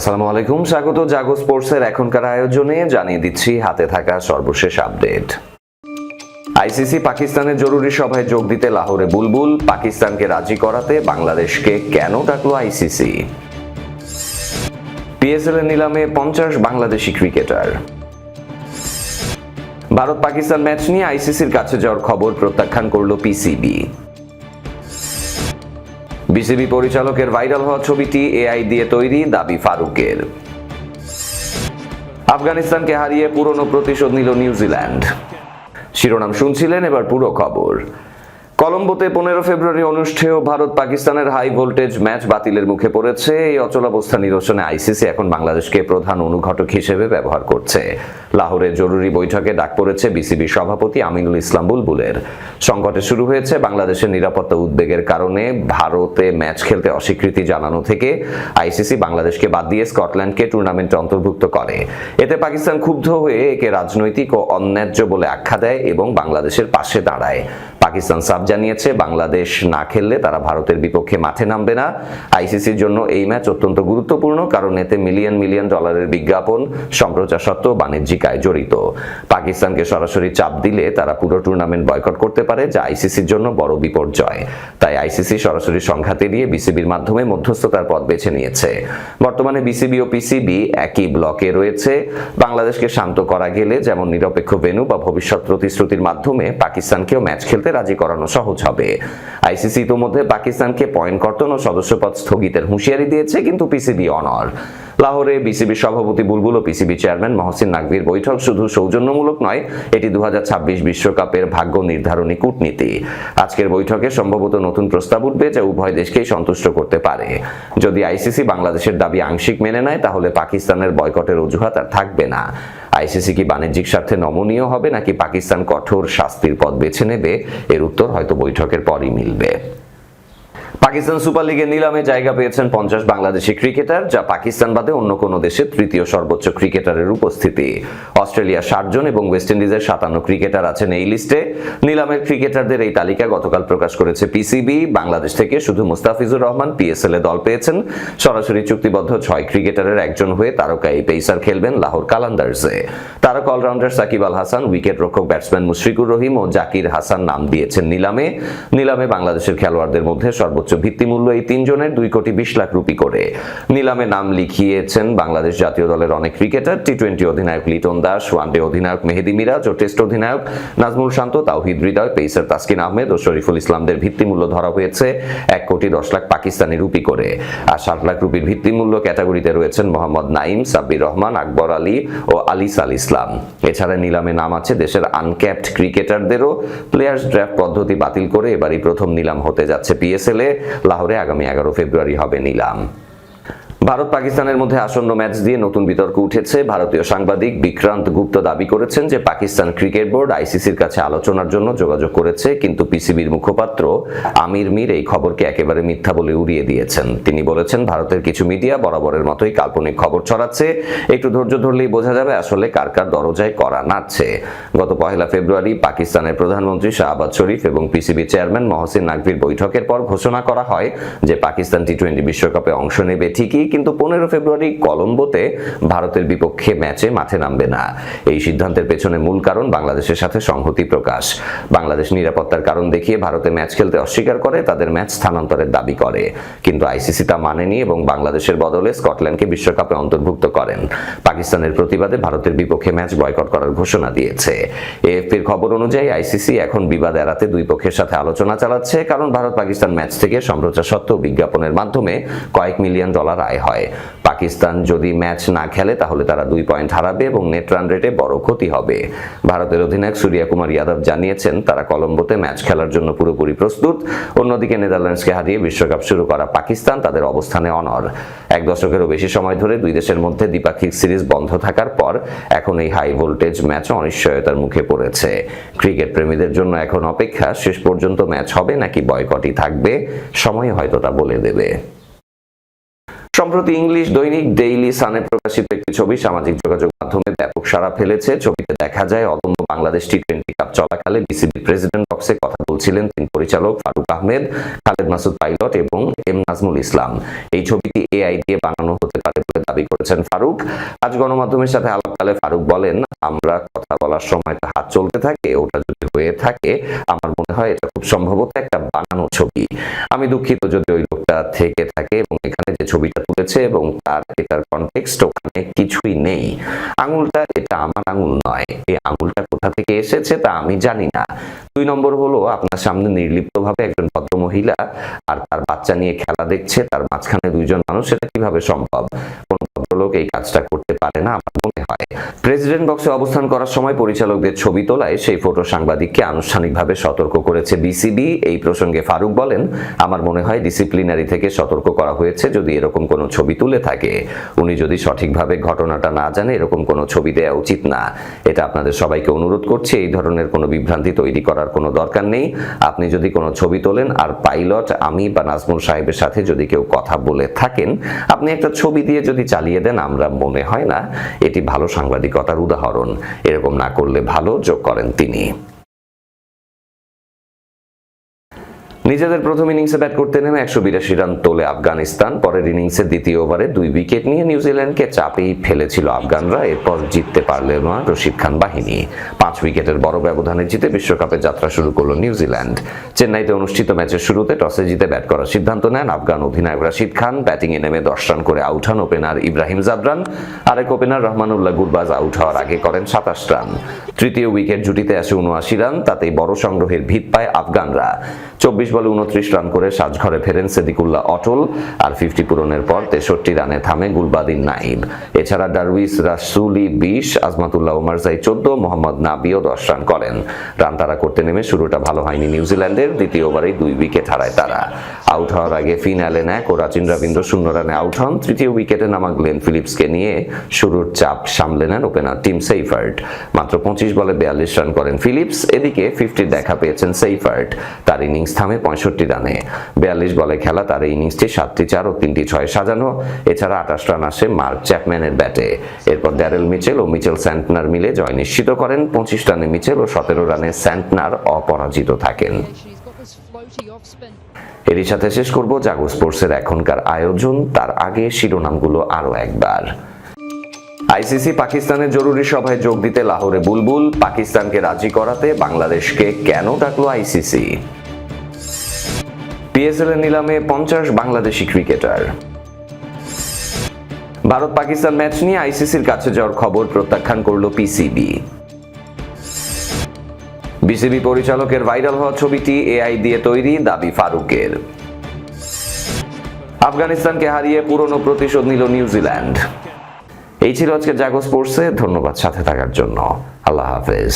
আসসালামু আলাইকুম, স্বাগত জাগো স্পোর্টসের এখনকার আয়োজনে জানিয়ে দিচ্ছি হাতে থাকা সর্বশেষ আপডেট। আইসিসি পাকিস্তানের জরুরি সভায় যোগ দিতে লাহোরে বুলবুল, পাকিস্তানকে রাজি করাতে বাংলাদেশকে কেন ডাকলো আইসিসি? পিএসএল এর নিলামে পঞ্চাশ বাংলাদেশি ক্রিকেটার। ভারত পাকিস্তান ম্যাচ নিয়ে আইসিসির কাছে যাওয়ার খবর প্রত্যাখ্যান করল পিসিবি। বিসিবি পরিচালকের ভাইরাল হওয়া ছবিটি এআই দিয়ে তৈরি দাবি ফারুকের। আফগানিস্তানকে হারিয়ে পুরনো প্রতিশোধ নিল নিউজিল্যান্ড। শিরোনাম শুনছিলেন এবার পুরো খবর। কলম্বোতে পনেরো ফেব্রুয়ারি অনুষ্ঠেয় ভারত পাকিস্তানের হাই ভোল্টেজ ম্যাচ বাতিলের মুখে পড়েছে। এই অচলাবস্থা নিরসনে আইসিসি এখন বাংলাদেশকে প্রধান অনুঘটক হিসেবে ব্যবহার করছে। লাহোরে জরুরি বৈঠকে ডাক পড়েছে বিসিবি সভাপতি আমিনুল ইসলাম বুলবুলের। সংকটে শুরু হয়েছে বাংলাদেশের নিরাপত্তা উদ্বেগের কারণে ভারতে ম্যাচ খেলতে অস্বীকৃতি জানানো থেকে আইসিসি বাংলাদেশকে বাদ দিয়ে স্কটল্যান্ডকে টুর্নামেন্টে অন্তর্ভুক্ত করে। এতে পাকিস্তান ক্ষুব্ধ হয়ে একে রাজনৈতিক ও অন্যায্য বলে আখ্যা দেয় এবং বাংলাদেশের পাশে দাঁড়ায়। পাকিস্তান সাব জানিয়েছে, বাংলাদেশ না খেললে তারা ভারতের বিপক্ষে মাঠে নামবে না। আইসিসির জন্য এই ম্যাচ অত্যন্ত গুরুত্বপূর্ণ, কারণ এতে মিলিয়ন মিলিয়ন ডলারের বিজ্ঞাপন, সম্প্রচার সত্ত্বেও বাণিজ্যিক আয় জড়িত। পাকিস্তানকে সরাসরি চাপ দিলে তারা পুরো টুর্নামেন্ট বয়কট করতে পারে, যা আইসিসির জন্য বড় বিপর্যয়। তাই আইসিসি সরাসরি সংঘাতে দিয়ে বিসিবির মাধ্যমে মধ্যস্থতার পথ বেছে নিয়েছে। বর্তমানে বিসিবি ও পিসিবি একই ব্লকে রয়েছে। বাংলাদেশকে শান্ত করা গেলে যেমন নিরপেক্ষ ভেন্যু বা ভবিষ্যৎ প্রতিশ্রুতির মাধ্যমে পাকিস্তানকেও ম্যাচ খেলতে রাজি করানো সহজ হবে। আইসিসি ইতোমধ্যে পাকিস্তানকে পয়েন্ট কর্তন ও সদস্যপদ স্থগিতের হুঁশিয়ারি দিয়েছে, কিন্তু পিসিবি অনর লাহোরে বিসিবি সভাপতি বুলবুল ও পিসিবি চেয়ারম্যান মহসিন নাকভির বৈঠক শুধু সৌজন্যমূলক নয়, এটি দু বিশ্বকাপের ভাগ্য নির্ধারণী কূটনীতি। আজকের বৈঠকে সম্ভবত নতুন প্রস্তাব উঠবে যা উভয় দেশকেই সন্তুষ্ট করতে পারে। যদি আইসিসি বাংলাদেশের দাবি আংশিক মেনে নেয়, তাহলে পাকিস্তানের বয়কটের অজুহাত আর থাকবে না। আইসিসি কি বাণিজ্যিক স্বার্থে নমনীয় হবে, নাকি পাকিস্তান কঠোর শাস্তির পথ বেছে নেবে? এর উত্তর হয়তো বৈঠকের পরই মিলবে। পাকিস্তান সুপার লিগের নিলামে জায়গা পেয়েছেন পঞ্চাশ বাংলাদেশি ক্রিকেটার, যা পাকিস্তান বাদে অন্য কোনো দেশের তৃতীয় সর্বোচ্চ ক্রিকেটারের উপস্থিতি। অস্ট্রেলিয়া ষাট জন এবং ওয়েস্ট ইন্ডিজের সাতান্ন ক্রিকেটার আছেন এই লিস্টে। নিলামের ক্রিকেটারদের এই তালিকা গতকাল প্রকাশ করেছে পিসিবি বাংলাদেশ থেকে শুধু মুস্তাফিজুর রহমান পিএসএল এ দল পেয়েছেন। সরাসরি চুক্তিবদ্ধ ছয় ক্রিকেটারের একজন হয়ে তারকা এই পেসার খেলবেন লাহোর কালান্দার্সে তারকা all rounder Shakib Al Hasan, wicket রক্ষক ব্যাটসম্যান মুশফিকুর রহিম ও জাকির হাসান নাম দিয়েছেন নিলামে। নিলামে বাংলাদেশের খেলোয়াড়দের মধ্যে সর্বোচ্চ ভিত্তিমূল্য এই তিনজনের দুই কোটি বিশ লাখ রুপি করে। নিলামে নাম লিখিয়েছেন বাংলাদেশ জাতীয় দলের অনেক ক্রিকেটার টি টোয়েন্টি অধিনায়ক লিটন দাস, ওয়ানডে অধিনায়ক মেহেদি মিরাজ ও টেস্ট অধিনায়ক নাজমুল শান্ত, তাওহিদ হৃদয়, পেসার তাসকিন আহমেদ ও শরীফুল ইসলামদের ভিত্তিমূল্য ধরা হয়েছে এক কোটি দশ লাখ পাকিস্তানি রুপি করে। আর ষাট লাখ রুপির ভিত্তিমূল্য ক্যাটাগরিতে রয়েছেন মোহাম্মদ নাইম সাব্বির রহমান, আকবর আলী ও আলিস আল ইসলাম। এছাড়া নিলামে নাম আছে দেশের আনক্যাপড ক্রিকেটারদেরও। প্লেয়ার্স ড্রাফট পদ্ধতি বাতিল করে এবারই প্রথম নিলাম হতে যাচ্ছে পিএসএল এ। লাহোরে আগামী এগারো ফেব্রুয়ারি হবে নিলাম। ভারত পাকিস্তানের মধ্যে আসন্ন ম্যাচ দিয়ে নতুন বিতর্ক উঠেছে। ভারতীয় সাংবাদিক বিক্রান্ত গুপ্ত দাবি করেছেন যে পাকিস্তান ক্রিকেট বোর্ড আইসিসির কাছে আলোচনার জন্য যোগাযোগ করেছে, কিন্তু পিসিবির মুখপাত্র আমির মির এই খবরকে একেবারে মিথ্যা বলে উড়িয়ে দিয়েছেন। তিনি বলেছেন, ভারতের কিছু মিডিয়া বরাবরের মতোই কাল্পনিক খবর ছড়াচ্ছে। একটু ধৈর্য ধরলেই বোঝা যাবে আসলে কার কার দরজায় করা নাড়ছে। গত পহেলা ফেব্রুয়ারি পাকিস্তানের প্রধানমন্ত্রী শাহবাজ শরীফ এবং পিসিবি চেয়ারম্যান মহসিন নাকভির বৈঠকের পর ঘোষণা করা হয় যে পাকিস্তান টি টোয়েন্টি বিশ্বকাপে অংশ নেবে ঠিকই কিন্তু পনেরো ফেব্রুয়ারি কলম্বোতে ভারতের বিপক্ষে ম্যাচে মাঠে নামবে না। এই সিদ্ধান্তের পেছনে মূল কারণ বাংলাদেশের সাথে সংহতি প্রকাশ। বাংলাদেশ নিরাপত্তার কারণ দেখিয়ে ভারতে ম্যাচ খেলতে অস্বীকার করে, তাদের ম্যাচ স্থানান্তরের দাবি করে। কিন্তু আইসিসি তা মানেনি এবং বাংলাদেশের বদলে স্কটল্যান্ডকে বিশ্বকাপে অন্তর্ভুক্ত করেন। পাকিস্তানের প্রতিবাদে ভারতের বিপক্ষে ম্যাচ বয়কট করার ঘোষণা দিয়েছে। এএফপির খবর অনুযায়ী আইসিসি এখন বিবাদ এড়াতে দুই পক্ষের সাথে আলোচনা চালাচ্ছে, কারণ ভারত পাকিস্তান ম্যাচ থেকে সম্প্রচার সত্ত্বেও বিজ্ঞাপনের মাধ্যমে কয়েক মিলিয়ন ডলার আয় হয়। পাকিস্তান যদি ম্যাচ না খেলে তাহলে তারা দুই পয়েন্ট হারাবে এবং নেট রান রেটে বড় ক্ষতি হবে। ভারতের অধিনায়ক সূর্যা কুমার যাদব জানিয়েছেন, তারা কলম্বোতে ম্যাচ খেলার জন্য পুরোপুরি প্রস্তুত। অন্যদিকে নেদারল্যান্ডসকে হারিয়ে বিশ্বকাপ শুরু করা পাকিস্তান তাদের অবস্থানে অনর এক দশকেরও বেশি সময় ধরে দুই দেশের মধ্যে দ্বিপাক্ষিক সিরিজ বন্ধ থাকার পর এখন এই হাই ভোল্টেজ ম্যাচ অনিশ্চয়তার মুখে পড়েছে। ক্রিকেট প্রেমীদের জন্য এখন অপেক্ষা, শেষ পর্যন্ত ম্যাচ হবে নাকি বয়কটই থাকবে? সময় হয়তো তা বলে দেবে। সম্প্রতি ইংলিশ দৈনিক ডেইলি সানে প্রকাশিত একটি ছবি সামাজিক যোগাযোগ মাধ্যমে ব্যাপক সাড়া ফেলেছে। ছবিতে দেখা যায়, অদম্য বাংলাদেশ টি টোয়েন্টি কাপ চলাকালে বিসিবি প্রেসিডেন্ট বক্সে কথা বলছিলেন তিন পরিচালক ফারুক আহমেদ, খালেদ মাসুদ পাইলট এবং এম নাজমুল ইসলাম। এই ছবিটি এআই দিয়ে বানানো হতে পারে বলে দাবি করেছেন ফারুক। আজ গণমাধ্যমের সাথে আলাপকালে ফারুক বলেন, আমরা বলার সময় তো হাত চলতে থাকে, ওটা যদি হয়ে থাকে, আমার মনে হয় এটা খুব সম্ভবত একটা বানানো ছবি। আমি দুঃখিত যদি ওই লোকটা থেকে থাকে এবং এখানে যে ছবিটা তুলেছে এবং তার এটার কনটেক্সট ওখানে কিছুই নেই। আঙুলটা এটা আমার আঙুল নয়। এই আঙুলটা কোথা থেকে এসেছে তা আমি জানি না। দুই নম্বর হলো আপনার সামনে নির্লিপ্তভাবে একজন ভদ্র মহিলা আর তার বাচ্চা নিয়ে খেলা দেখছে, তার মাঝখানে দুইজন মানুষ, এটা কীভাবে সম্ভব? কোন ভদ্রলোক এই কাজটা করতে পারে না আমার মনে হয়। প্রেসিডেন্ট বক্সে অবস্থান করার সময় পরিচালকদের ছবি তোলায় সেই ফটো সাংবাদিককে আনুষ্ঠানিকভাবে সতর্ক করেছে বিসিবি এই প্রসঙ্গে ফারুক বলেন, আমার মনে হয় ডিসিপ্লিনারি থেকে সতর্ক করা হয়েছে যদি এরকম কোনো ছবি তুলে থাকে। উনি যদি সঠিকভাবে ঘটনাটা না জানে, এরকম কোনো ছবি দেওয়া উচিত না। এটা আপনাদের সবাইকে অনুরোধ করছি, এই ধরনের কোনো বিভ্রান্তি তৈরি করার কোনো দরকার নেই। আপনি যদি কোনো ছবি তোলেন আর পাইলট আমি বা নাজমুল সাহেবের সাথে যদি কেউ কথা বলে থাকেন, আপনি একটা ছবি দিয়ে যদি চালিয়ে দেন, আমরা মনে হয় না এটি ভালো সাংবাদিকতার উদাহরণ। এরকম না করলে ভালো যোগ করেন তিনি। নিজেদের প্রথম ইনিংসে ব্যাট করতে নেমে একশো বিরাশি রান তোলে আফগানিস্তান। পরের ইনিংসে দ্বিতীয় ওভারে দুই উইকেট নিয়ে নিউজিল্যান্ডকে চাপেই ফেলেছিল আফগানরা, এরপর জিততে পারল না রশিদ খান বাহিনী। পাঁচ উইকেটের বড় ব্যবধানে জিতে বিশ্বকাপে যাত্রা শুরু করল নিউজিল্যান্ড। চেন্নাইতে অনুষ্ঠিত ম্যাচের শুরুতে টসে জিতে ব্যাট করার সিদ্ধান্ত নেন আফগান অধিনায়ক রাশিদ খান। ব্যাটিংয়ে নেমে দশ রান করে আউট হন ওপেনার ইব্রাহিম জাবরান আরেক ওপেনার রহমানুল্লাহ গুরবাজ আউট হওয়ার আগে করেন সাতাশ রান। তৃতীয় উইকেট জুটিতে আসে উনআশি রান, তাতেই বড় সংগ্রহের ভিত পায় আফগানরা। চব্বিশ বলে উনত্রিশ রান করে সাজঘরে ফেরেন সেদিকুল্লাহ অটল, আর ফিফটি পূরণের পর তেষট্টি রানে থামে গুলবাদিন নাইব। এছাড়া ডারউইস রাসুলি বিশ, আজমাতুল্লাহ ওমারজাই চোদ্দ, মোহাম্মদ নাবিও দশ রান করেন। রান তারা করতে নেমে শুরুটা ভালো হয়নি নিউজিল্যান্ডের, দ্বিতীয় ওভারেই দুই উইকেট হারায় তারা। আউট হওয়ার আগে ফিন অ্যালেন এক ও রাচিন রবীন্দ্র শূন্য রানে আউট হন। তৃতীয় উইকেটে নামা গ্লেন ফিলিপসকে নিয়ে শুরুর চাপ সামলে নেন ওপেনার টিম সেইফার্ট মাত্র পঁচিশ বলে বিয়াল্লিশ রান করেন ফিলিপস, এদিকে ফিফটির দেখা পেয়েছেন সেইফার্ট তার ইনিংস থামে পঁয়ষট্টি রানে। বিয়াল্লিশ বলে খেলা, তার ইনিংসটি সাতটি চার ও তিনটি ছয় সাজানো। এছাড়া আঠাশ রান আসে মার্ক চ্যাপম্যানের ব্যাটে। এরপর ড্যারেল মিচেল ও মিচেল স্যান্টনার মিলে জয় নিশ্চিত করেন। পঁচিশ রানে মিচেল ও সতেরো রানে স্যান্টনার অপরাজিত থাকেন. এরই সাথে শেষ করব জাগো স্পোর্টসের এখনকার আয়োজন। তার আগে শিরোনামগুলো আরও একবার। আইসিসি পাকিস্তানের জরুরি সভায় যোগ দিতে লাহোরে বুলবুল। পাকিস্তানকে রাজি করাতে বাংলাদেশকে কেন ডাকলো আইসিসি? পিএসএল নিলামে পঞ্চাশ বাংলাদেশি ক্রিকেটার। ভারত পাকিস্তান ম্যাচ নিয়ে আইসিসির কাছে যাওয়ার খবর প্রত্যাখ্যান করল পিসিবি বিসিবি পরিচালকের ভাইরাল হওয়া ছবিটি এআই দিয়ে তৈরি দাবি ফারুকের। আফগানিস্তানকে হারিয়ে পুরনো প্রতিশোধ নিল নিউজিল্যান্ড। এই ছিল আজকে জাগো স্পোর্টসে, ধন্যবাদ সাথে থাকার জন্য। আল্লাহ হাফেজ।